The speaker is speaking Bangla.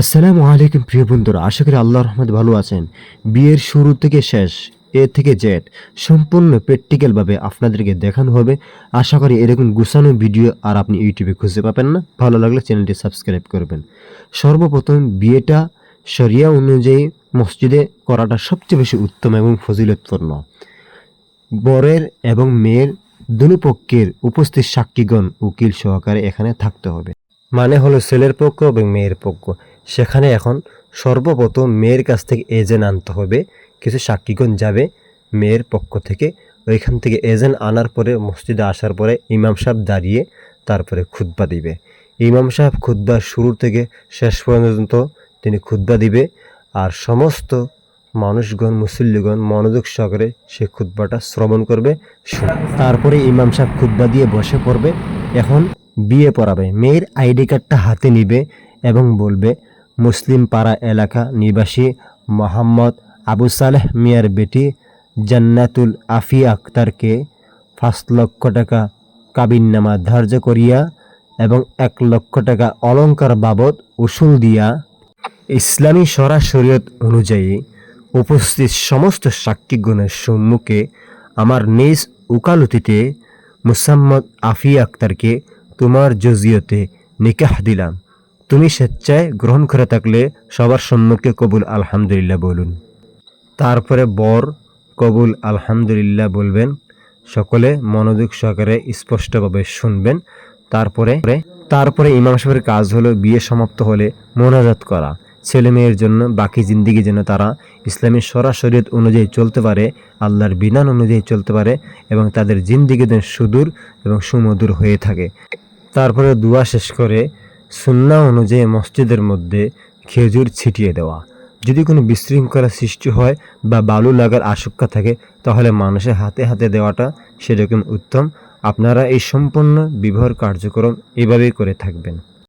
আসসালামু আলাইকুম প্রিয় বন্ধুরা, আশা করি আল্লাহ রহমত ভালো আছেন। বিয়ের শুরু থেকে শেষ, এ থেকে জেড, সম্পূর্ণ প্র্যাকটিক্যালভাবে আপনাদেরকে দেখানো হবে। আশা করি এরকম গুছানো ভিডিও আর আপনি ইউটিউবে খুঁজে পাবেন না। ভালো লাগলে চ্যানেলটি সাবস্ক্রাইব করবেন। সর্বপ্রথম বিয়েটা শরিয়া অনুযায়ী মসজিদে করাটা সবচেয়ে বেশি উত্তম এবং ফজিলতপূর্ণ। বরের এবং মেয়ের দুই পক্ষের উপস্থিত সাক্ষীগণ উকিল সহকারে এখানে থাকতে হবে। মানে হলো ছেলের পক্ষ এবং মেয়ের পক্ষ। সেখানে এখন সর্বপ্রথম মেয়ের কাছ থেকে এজেন্ট আনতে হবে। কিছু সাক্ষীগণ যাবে মেয়ের পক্ষ থেকে। ওইখান থেকে এজেন্ট আনার পরে, মসজিদে আসার পরে ইমাম সাহেব দাঁড়িয়ে তারপরে খুতবা দিবে। ইমাম সাহেব খুতবার শুরু থেকে শেষ পর্যন্ত তিনি খুতবা দিবে আর সমস্ত মানুষগণ, মুসল্লিগণ মনোযোগ সহকারে সে খুতবাটা শ্রবণ করবে তারপরে ইমাম সাহেব খুতবা দিয়ে বসে পড়বে। এখন বিয়ে পড়াবে। মেয়ের আইডি কার্ডটা হাতে নিবে এবং বলবে মুসলিম পাড়া এলাকা নিবাসী মোহাম্মদ আবু সালেহ মিয়ার বেটি জান্নাতুল আফি আক্তারকে পাঁচ লক্ষ টাকা কাবিননামা ধার্য করিয়া এবং এক লক্ষ টাকা অলংকার বাবদ উসুল দিয়া ইসলামী সরা শরীয়ত অনুযায়ী উপস্থিত সমস্ত সাক্ষীগণের সম্মুখে আমার নিজ উকালতিতে মুসাম্মদ আফি আক্তারকে তোমার জজিয়তে নিকাহ দিলাম। তুমি স্বেচ্ছায় গ্রহণ করে থাকলে সবার সম্মুখে কবুল আলহামদুলিল্লাহ বলুন। তারপরে বর কবুল আলহামদুলিল্লাহ বলবেন। সকলে মনোযোগ সহকারে স্পষ্টভাবে শুনবেন। তারপরে তারপরে ইমাম সাহেবের কাজ হলো বিয়ে সমাপ্ত হলে মোনাজাত করা। ছেলে মেয়ের জন্য বাকি জিন্দিগি যেন তারা ইসলামের সরাসরিয়ত অনুযায়ী চলতে পারে, আল্লাহর বিধান অনুযায়ী চলতে পারে এবং তাদের জিন্দিগি যেন সুদূর এবং সুমধুর হয়ে থাকে। তারপরে দোয়া শেষ করে সুন্না অনুযায়ী মসজিদের মধ্যে খেজুর ছিটিয়ে দেওয়া। যদি কোনো বিশৃঙ্খলা সৃষ্টি হয় বা বালু লাগার আশঙ্কা থাকে, তাহলে মানুষের হাতে হাতে দেওয়াটা সেরকম উত্তম। আপনারা এই সম্পূর্ণ বিবাহ কার্যক্রম এভাবেই করে থাকবেন।